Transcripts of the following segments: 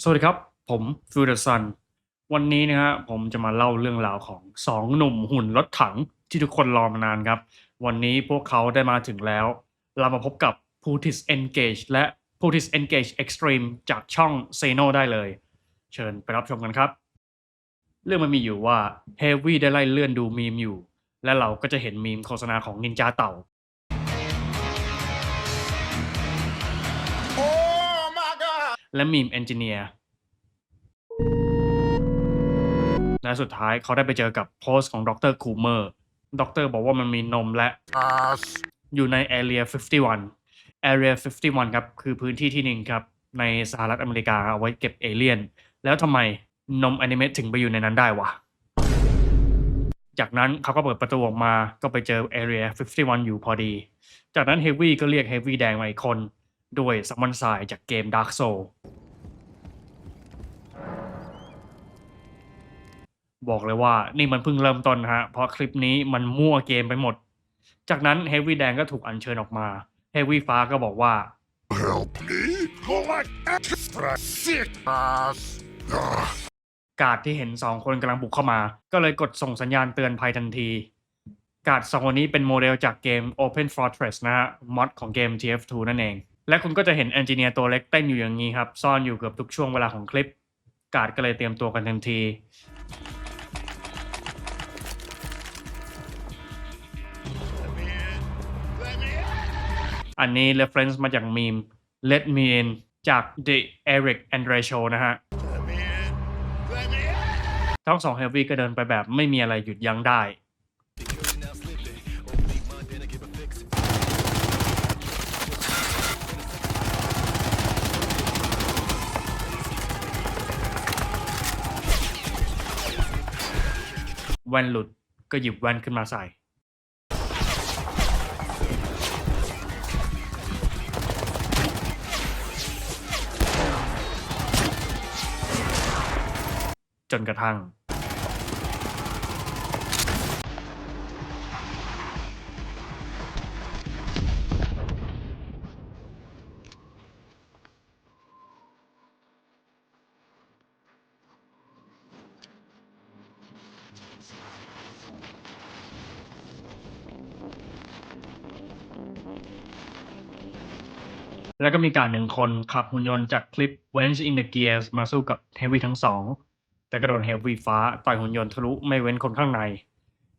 สวัสดีครับ ผมฟิวเดอร์ซัน วันนี้นะฮะผมจะมาเล่าเรื่องราวของสองหนุ่มหุ่นรถถังที่ทุกคนรอมานานครับ วันนี้พวกเขาได้มาถึงแล้ว เรามาพบกับ Putis Engage และ Putis Engage Extreme จากช่อง Seno ได้เลย เชิญไปรับชมกันครับ เรื่องมันมีอยู่ว่า Heavy ได้ไล่เลื่อนดูมีมอยู่ และเราก็จะเห็นมีมโฆษณาของนินจาเต่า และมีมเอนจิเนียร์และสุดท้ายเขาได้ไปเจอกับโพสต์ของดรคูเมอร์ดรบอกว่ามันมีนมและ Us. อยู่ใน Area 51 Area 51 ครับ คือพื้นที่ที่หนึ่งครับ ในสหรัฐอเมริกาเอาไว้เก็บเอเลี่ยน แล้วทำไมนมอนิเมะถึงไปอยู่ในนั้นได้วะ จากนั้นเขาก็เปิดประตูออกมาก็ไปเจอ Area 51 อยู่พอดี จากนั้น Heavy ก็เรียก Heavy แดงมาอีกคน ด้วยซัมมอนสายจากเกม Dark Soul บอกเลยว่านี่มันเพิ่งเริ่มต้นนะฮะ เพราะคลิปนี้มันมั่วเกมไปหมด จากนั้น Heavy แดงก็ถูกอัญเชิญออกมา Heavy ฟ้าก็บอกว่า Help me collect extra sick us. Ugh. การ์ดที่เห็นสองคนกำลังบุกเข้ามา ก็เลยกดส่งสัญญาณเตือนภัยทันที การ์ดสองคนนี้เป็นโมเดลจากเกม Open Fortress นะฮะมอดของเกม TF2 นั่นเอง และคุณก็จะเห็นเอนจิเนียร์ตัวเล็กเต้นอยู่อย่างนี้ครับ ซ่อนอยู่เกือบทุกช่วงเวลาของคลิป การ์ดก็เลยเตรียมตัวกันทันที อันนี้ reference มาจากมีม Let Me In จาก The Eric Andre Show นะฮะทั้งสองเฮฟวี่ก็เดินไปแบบไม่มีอะไรหยุดยั้งได้ แว่นหลุดก็หยิบแว่นขึ้นมาใส่ จนกระทั่ง แล้วก็มีการหนึ่งคนขับหุ่นยนต์จากคลิป Wrench in the Gears มาสู้กับเฮฟวี่ทั้งสอง แต่ก็โดนเฮฟวี่ฟ้าต่อยหุ่นยนต์ทะลุไม่เว้นคนข้างใน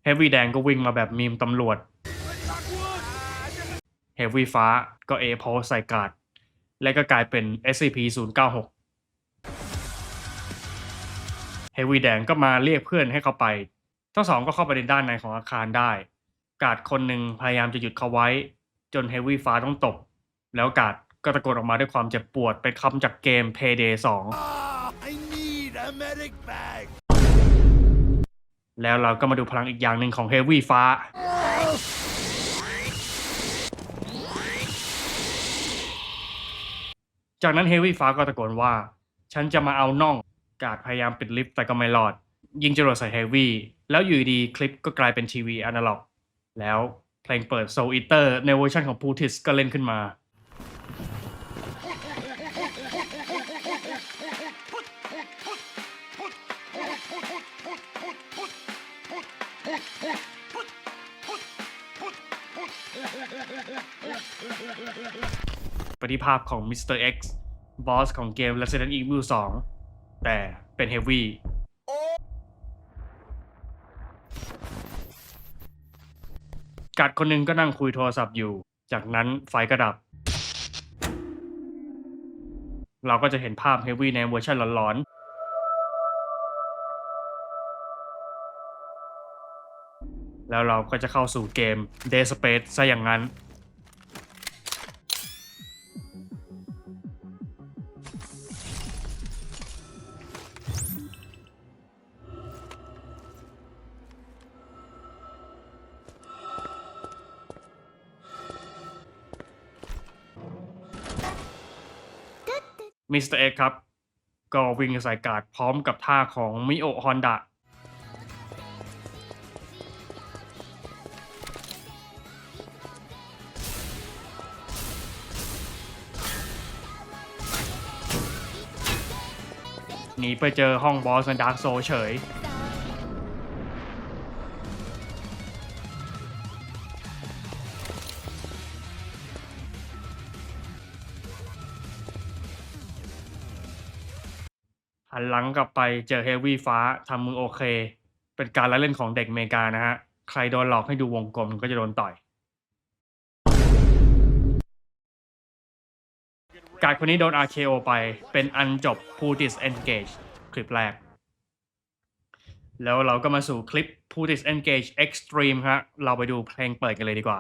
เฮฟวี่แดงก็วิ่งมาแบบมีมตำรวจ เฮฟวี่ฟ้าก็เอพสใส่กาด และก็กลายเป็น SCP 096 เฮฟวี่แดงก็มาเรียกเพื่อนให้เขาไป ทั้งสองก็เข้าไปในด้านในของอาคารได้ กาดคนหนึ่งพยายามจะหยุดเขาไว้ จนเฮฟวี่ฟ้าต้องตก แล้วกาดก็ตะโกนออกมาด้วยความเจ็บปวดเป็นคำจากเกม Payday 2 แล้วเราก็มาดูพลังอีกอย่างหนึ่งของเฮฟวี่ฟ้า จากนั้นเฮฟวี่ฟ้าก็ตะโกนว่า ฉันจะมาเอาน่อง กาดพยายามปิดลิฟต์แต่ก็ไม่รอด ยิงจรวดใส่เฮฟวี่ แล้วอยู่ดีคลิปก็กลายเป็นทีวีอนาล็อก แล้วเพลงเปิด Soul Eater ในเวอร์ชันของ Putis ก็เล่นขึ้นมา ปฏิภาพของ Mr. X บอสของเกม Resident Evil 2 แต่เป็น Heavy กัดคนหนึ่งก็นั่งคุยโทรศัพท์อยู่ จากนั้นไฟก็ดับ เราก็จะเห็นภาพ Heavy ในเวอร์ชันหลอนๆ แล้วเราก็จะเข้าสู่เกม Dead Space ซะอย่างนั้น มิสเตอร์เอ็กครับ ก็วิ่งใส่กาดพร้อมกับท่าของมิโอฮอนดะหนีไปเจอห้องบอสในดาร์กโซเฉย หลังกลับไปเจอเฮฟวี่ฟ้าทำมือโอเค เป็นการละเล่นของเด็กเมกานะฮะ ใครโดนหลอกให้ดูวงกลมก็จะโดนต่อย การคนนี้โดน RKO ไปเป็นอันจบ p u disengage คลิปแรก แล้วเราก็มาสู่คลิป p u disengage extreme ฮะ เราไปดูเพลงเปิดกันเลยดีกว่า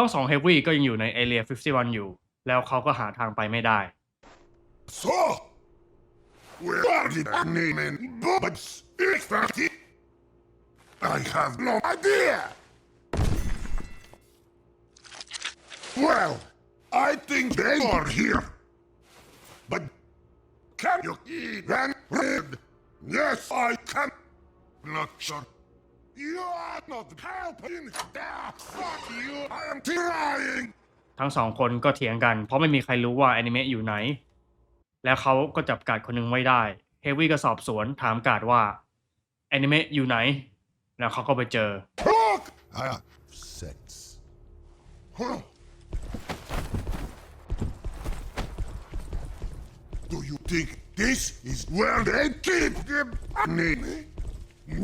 ทั้งสองเฮฟวี่ก็ยังอยู่ใน Area 51 อยู่ แล้วเขาก็หาทางไปไม่ได้ So, where did I name in Bob's X-Party? I have no idea. Well, I think they are here. But can you eat and read? Yes, I can. Not sure. You are not helping. Ah, fuck you. I am trying. ทั้งสองคนก็เถียงกัน เพราะไม่มีใครรู้ว่าแอนิเมะอยู่ไหน แล้วเขาก็จับการ์ดคนหนึงไว้ได้ เฮฟวี่ก็สอบสวนถามการ์ดว่าแอนิเมะอยู่ไหน แล้วเขาก็ไปเจอ Look! I have sex. Huh? Do you think this is where they keep the name?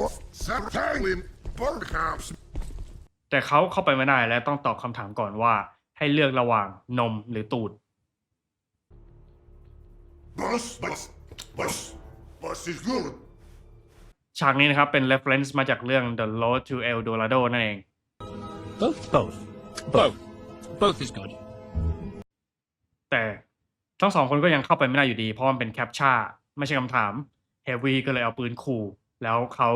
Most certainly, perhaps. แต่เขาเข้าไปไม่ได้และต้องตอบคำถามก่อนว่า ให้เลือกระหว่างนมหรือตูด Bus, bus, bus, bus is good. ฉากนี้นะครับเป็น reference มาจากเรื่อง The Road to El Dorado นั่นเอง Both? Both. Both. Both is good. แต่ ทั้งสองคนก็ยังเข้าไปไม่ได้อยู่ดี เพราะมันเป็นแคปชั่นไม่ใช่คำถามเฮฟวี่ก็เลยเอาปืนขู่แล้วเขา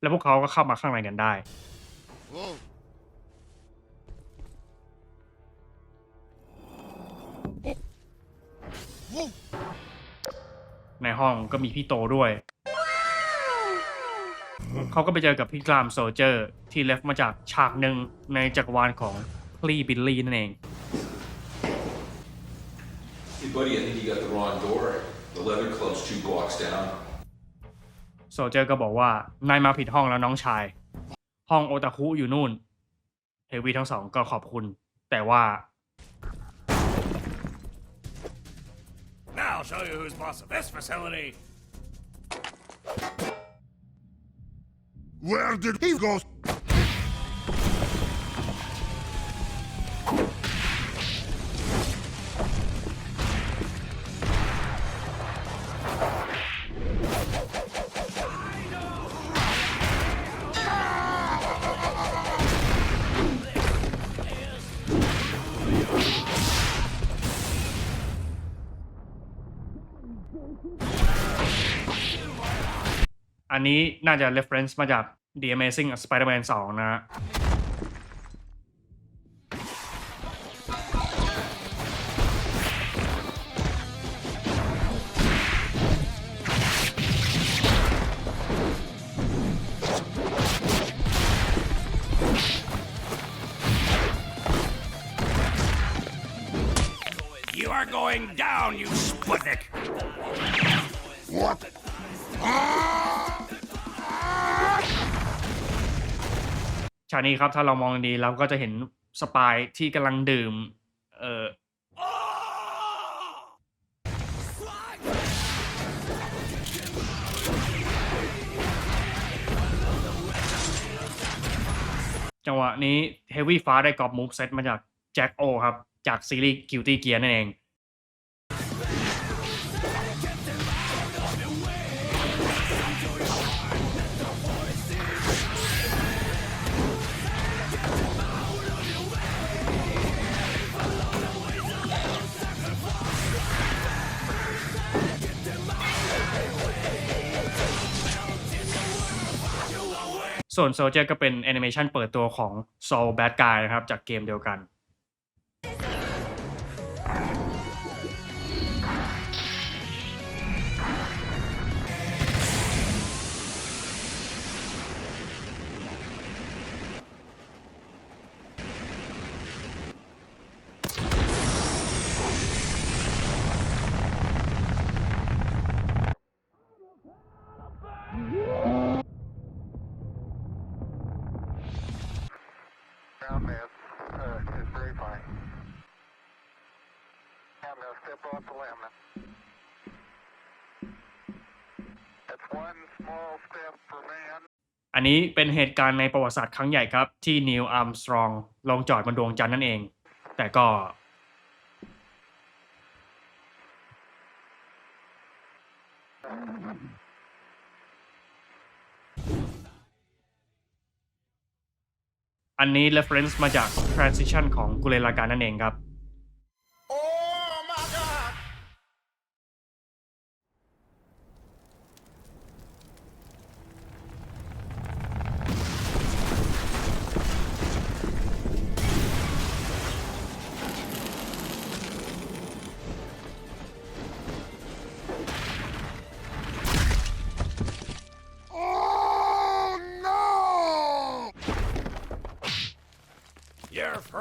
แล้วพวกเขาก็เข้ามาข้างในกันได้ Whoa. ในห้องก็มีพี่โตด้วย เขาก็ไปเจอกับพี่กรามโซเจอร์ที่เลฟมาจากฉากหนึ่งในจักรวาลของคลีบิลลี่นั่นเอง buddy, I think you got the wrong door. The leather club's two blocks down. โซเจอร์ก็บอกว่านายมาผิดห้องแล้วน้องชาย ห้องโอตาคุอยู่นู่นเฮฟวี่ทั้งสองก็ขอบคุณ แต่ว่า Now I'll show you who's boss of this facility. Where did he go? " อันนี้น่าจะ reference มาจาก The Amazing Spider-Man 2 นะ ฮะ You are going down, you Sputnik. What? Ah! ฉากนี้ครับถ้าเรามองดีเราก็จะเห็นสปายที่กำลังดื่ม เอ่อ จังหวะนี้เฮฟวี่ฟ้าได้กอบมูฟเซตมาจากแจ็คโอครับ จากซีรีส์ Guilty Gear นั่นเอง ส่วนโซเจอร์ก็เป็นแอนิเมชันเปิดตัวของ Soul Bad Guy นะครับจากเกมเดียวกัน อันนี้เป็นเหตุการณ์ในประวัติศาสตร์ครั้งใหญ่ครับ ที่นิวอาร์มสตรองลงจอดบนดวงจันทร์นั่นเอง แต่ก็ อันนี้ reference มาจาก transition ของกุเลลาการนั่นเองครับ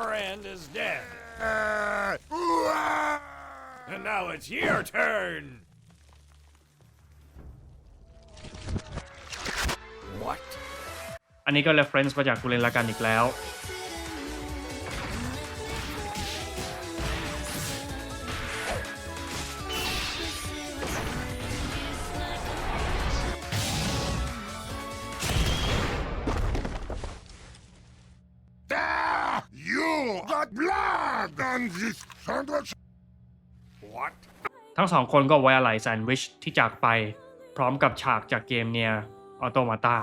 friend is dead. Uh, uh, And now it's your turn. What? อันนี้ก็ reference มาจากกุเลลาการอีกแล้ว on this sandwich. What? ทั้งสองคนก็ไว้อะไรแซนด์วิชที่จากไป พร้อมกับฉากจากเกมเนียออโตมาตา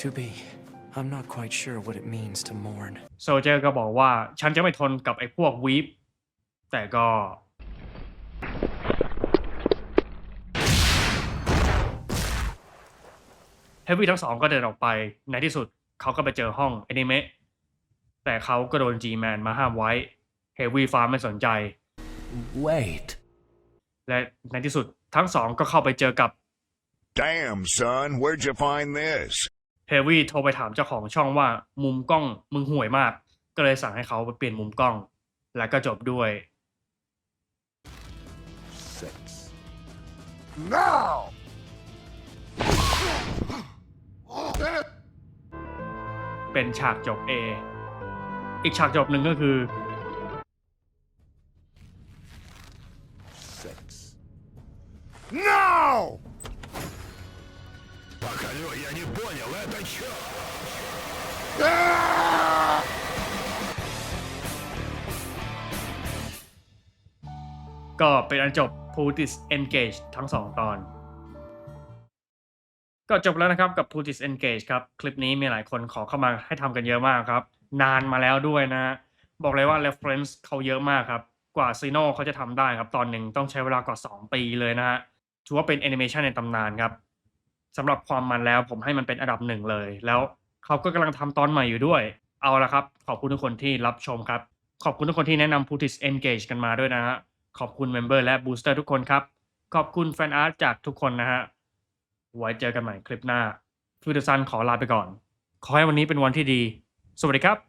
To be. I'm not quite sure what it means to mourn. โซเจอร์ก็บอกว่าฉันจะไม่ทนกับไอ้พวกวีฟแต่ก็ เฮฟวี่ทั้งสองก็เดินออกไป ในที่สุดเขาก็ไปเจอห้องอนิเมะ แต่เขาก็โดนจีแมนมาห้ามไว้เฮฟวี่ฟ้าไม่สนใจ Wait. และในที่สุดทั้งสองก็เข้าไปเจอกับ Damn, son, where'd you find this? เฮฟวี่โทรไปถามเจ้าของช่องว่ามุมกล้องมึงห่วยมาก ก็เลยสั่งให้เขาไปเปลี่ยนมุมกล้อง และก็จบด้วย Now! เป็นฉากจบ A อีกฉากจบหนึ่งก็คือ Now! Ah! ก็เป็นอันจบ Putis Engage ทั้งสองตอน ก็จบแล้วนะครับกับ Putis Engage ครับ คลิปนี้มีหลายคนขอเข้ามาให้ทำกันเยอะมากครับ นานมาแล้วด้วยนะ บอกเลยว่า reference เขาเยอะมากครับ กว่าซีโนเขาจะทำได้ครับตอนหนึ่งต้องใช้เวลากว่า 2 ปีเลยนะฮะถือว่าเป็นแอนิเมชันในตำนานครับสำหรับความมันแล้วผมให้มันเป็นอันดับหนึ่งเลย แล้วเขาก็กำลังทำตอนใหม่อยู่ด้วย เอาละครับ ขอบคุณทุกคนที่รับชมครับ ขอบคุณทุกคนที่แนะนำ Putis Engage กันมาด้วยนะฮะขอบคุณเมมเบอร์และบูสเตอร์ทุกคนครับ ขอบคุณแฟนอาร์ตจากทุกคนนะฮะไว้เจอกันใหม่คลิปหน้าฟิวเดอร์ซันขอลาไปก่อน ขอให้วันนี้เป็นวันที่ดี สวัสดีครับ